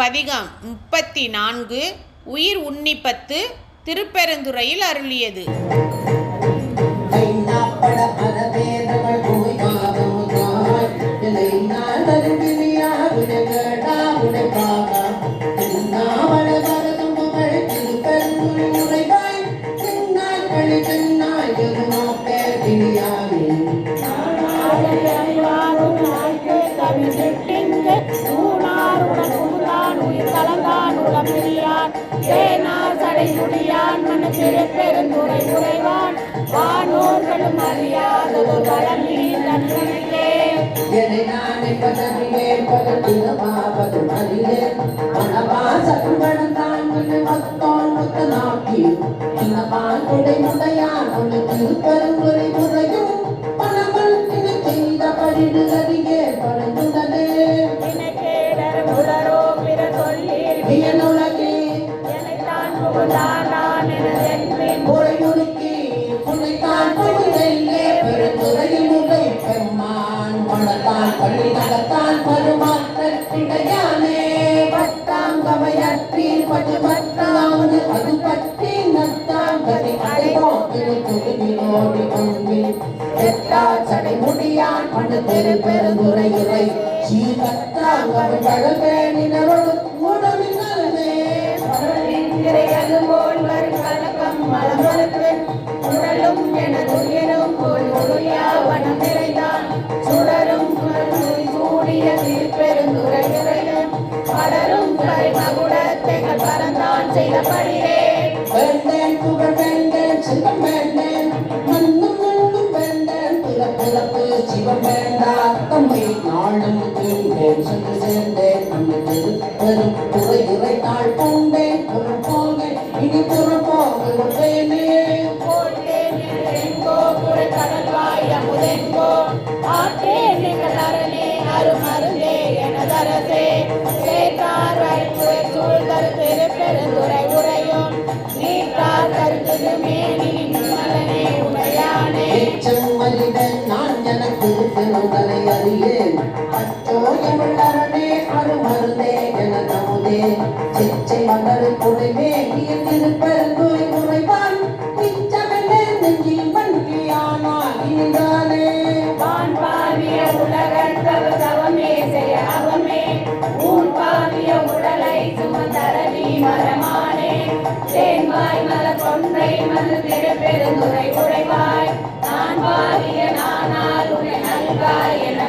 பதிகம் முப்பத்தி நான்கு உயிர் உன்னிப்பத்து திருப்பெருந்துறையில் அருளியது Thank you. எதுமாப்பே தினியாவே பெருந்துரை உறைவான் வானோர்களும் அறியாததோ வளமீ தன்னுள்ளே என்னை நானே பதவியே பதத்தினமாவது அறியே மனவாசம் கடந்தான் மத்தோன் முத்த நாக்கி இன்னமான் உடை முடையான் திருப்பெருங்குறை முறையும் பணவன் இனி செய்த அறியே பரந்துடனே எனக்கேடர் முதரோ பிற சொல்லீர். வியனுலகே. எனத்தான் புகுந்தான் நான் பருமாற்றிடையானே பட்டாம் கவையற்றி பட்டுமற்றாவது அது பற்றி நட்டாம் கதி அடைவோம் திருநோடி கொண்டு எட்டா சடை முடியான் மண்ணு தெரு பெருந்துறை பறந்தான் செய்தபடியே வேண்டேன் புகழ் வேண்டேன் செல்வம் வேண்டேன் மண்ணும் மண்ணும் வேண்டேன் பிற பிறப்பு சிவம் வேண்டாம் தம்மை நாளும் தீண்டேன் சென்று சேர்ந்தேன் பெரும் துறை இறை பூண்டேன் புறம் இனி புறம் போக சூழ்தரு திருப்பெருந்துரை உரையும் நீட்டார் கருத்துது மேனி மலனே உடையானே ஏச்சம் நான் எனக்கு அறியேன் என தமுதே சிச்சை மலர் குறைவே திருப்பெருந்துரை உரைவான் நெஞ்சில் இனிதானே வான் பாவிய உலகத்தவ தவமே செய்ய அவமே. பாவிய தேன்வாய் மல கொன்றை மது திருப்பெருந்துரை உடைவாய் நான் பாவிய நானால் உன்னை நல்காய் என